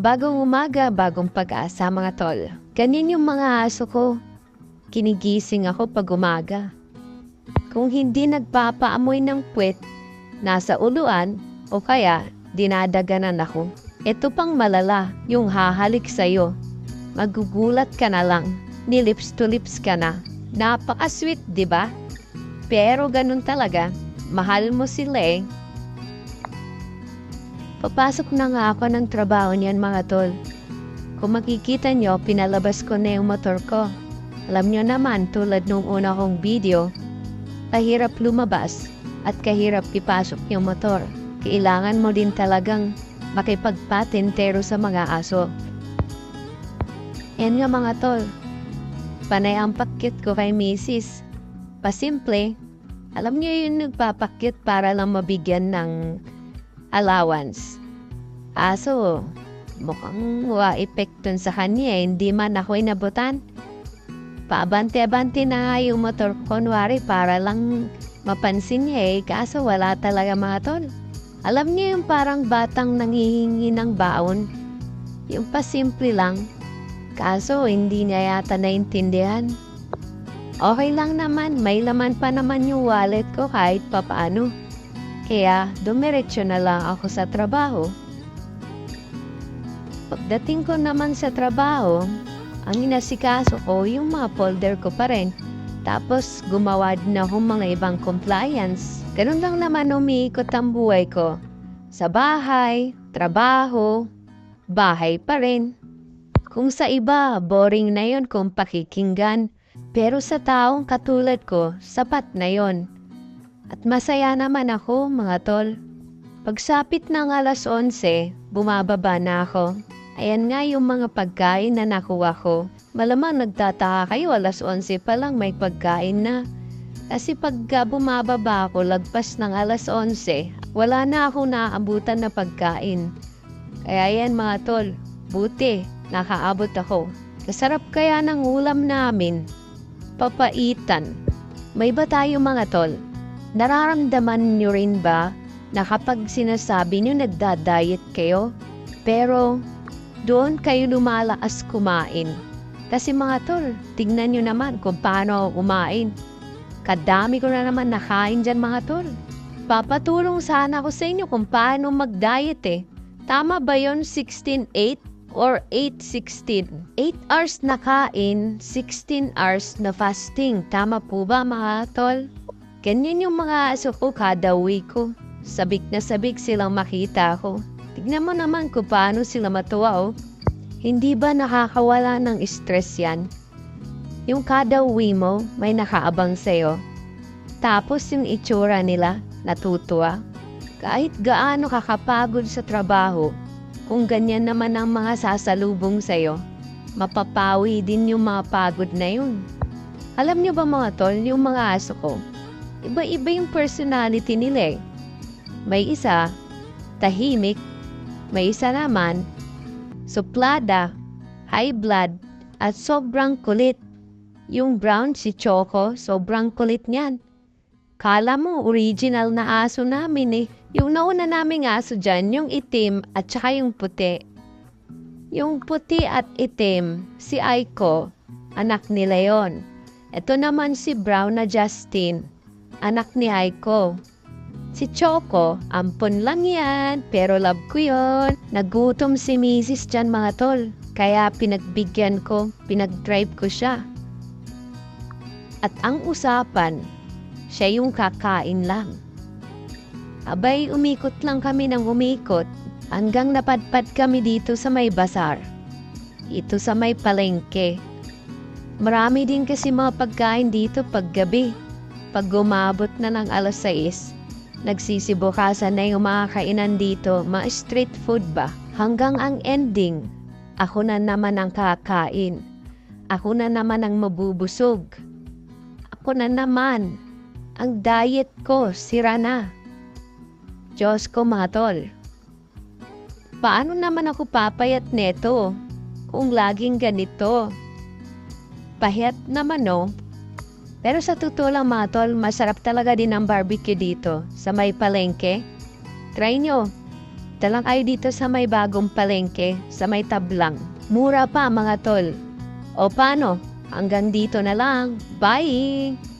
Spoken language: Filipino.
Bagong umaga, bagong pag-asa mga tol. Ganyan yung mga aso ko. Kinigising ako pag umaga. Kung hindi nagpapaamoy ng puwet, nasa uluan o kaya dinadaganan ako. Ito pang malala, yung hahalik sa'yo. Magugulat ka na lang. Ni lips to lips ka na. Napaka-sweet, di ba? Pero ganun talaga. Mahal mo sila eh. Papasok na nga ako ng trabaho niyan mga tol. Kung makikita nyo, pinalabas ko na yung motor ko. Alam nyo naman, tulad nung una kong video, kahirap lumabas at kahirap ipasok yung motor. Kailangan mo din talagang makipagpatintero sa mga aso. Yan nga mga tol, panay ang pakyut ko kay misis. Pasimple, alam niyo yung nagpapakyut para lang mabigyan ng allowance. Aso, mukhang wa epekton sa kanya eh. Hindi man ako'y nabutan. Paabante-abante na yung motor kunwari para lang mapansin niya eh. Kaso wala talaga mga tol. Alam niyo yung parang batang nangihingi ng baon. Yung pasimple lang. Kaso hindi niya yata naintindihan. Okay lang naman, may laman pa naman yung wallet ko kahit papaano. Kaya dumiretso na lang ako sa trabaho. Pagdating ko naman sa trabaho, ang inasikaso ko yung mga folder ko pa rin. Tapos gumawa din ako mga ibang compliance. Ganun lang naman umiikot ang buhay ko. Sa bahay, trabaho, bahay pa rin. Kung sa iba, boring na yon kung pakikinggan. Pero sa taong katulad ko, sapat na yon. At masaya naman ako, mga tol. Pagsapit ng alas 11, bumababa na ako. Ayan nga yung mga pagkain na nakuha ko. Malamang nagtataka kayo, alas 11 pa lang may pagkain na. Kasi pagka bumababa ako, lagpas ng alas 11, wala na ako naaabutan na pagkain. Kaya yan mga tol, buti, nakaabot ako. Kasarap kaya ng ulam namin. Papaitan. May ba tayo mga tol? Nararamdaman nyo rin ba na kapag sinasabi nyo nagda-diet kayo, pero doon kayo lumalakas kumain. Kasi mga tol, tignan nyo naman kung paano ako kumain. Kadami ko na naman nakain dyan mga tol. Papatulong sana ako sa inyo kung paano mag-diet eh. Tama ba yon 16-8 or 8-16? 8 hours na kain, 16 hours na fasting. Tama po ba mga tol? Ganyan yung mga aso ko kada week ko. Sabik na sabik silang makita ko. Tignan mo naman kung paano sila matuwa oh. Hindi ba nakakawala ng stress yan? Yung kada uwi mo, may nakaabang sa'yo. Tapos yung itsura nila, natutuwa. Kahit gaano kakapagod sa trabaho, kung ganyan naman ang mga sasalubong sa'yo, mapapawi din yung mga pagod na yun. Alam niyo ba mga tol, yung mga aso ko, iba-iba yung personality nila eh. May isa, tahimik, may isa naman, suplada, high blood, at sobrang kulit. Yung brown si Choco, sobrang kulit niyan. Kala mo, original na aso namin eh. Yung nauna naming aso dyan, yung itim at saka yung puti. Yung puti at itim, si Aiko, anak ni Leon. Ito naman si Brown na Justin, anak ni Aiko. Si Choco, ampon lang yan, pero love ko yon. Nagutom si Mrs. dyan mga tol, kaya pinagbigyan ko, pinag-drive ko siya. At ang usapan, siya yung kakain lang. Abay, umikot lang kami ng umikot hanggang napadpad kami dito sa may basar. Ito sa may palengke. Marami din kasi mga pagkain dito paggabi. Pag gumabot na ng alas 6, nagsisibukasan na yung mga kainan dito, mga street food ba? Hanggang ang ending, ako na naman ang kakain. Ako na naman ang mabubusog. Ako na naman. Ang diet ko, sira na. Diyos ko, mga tol. Paano naman ako papayat neto kung laging ganito? Pahiyat naman no. Pero sa totoo lang mga tol, masarap talaga din ang barbecue dito sa may palengke. Try nyo. Punta lang kayo dito sa may bagong palengke, sa may tablang. Mura pa mga tol. O paano? Hanggang dito na lang. Bye!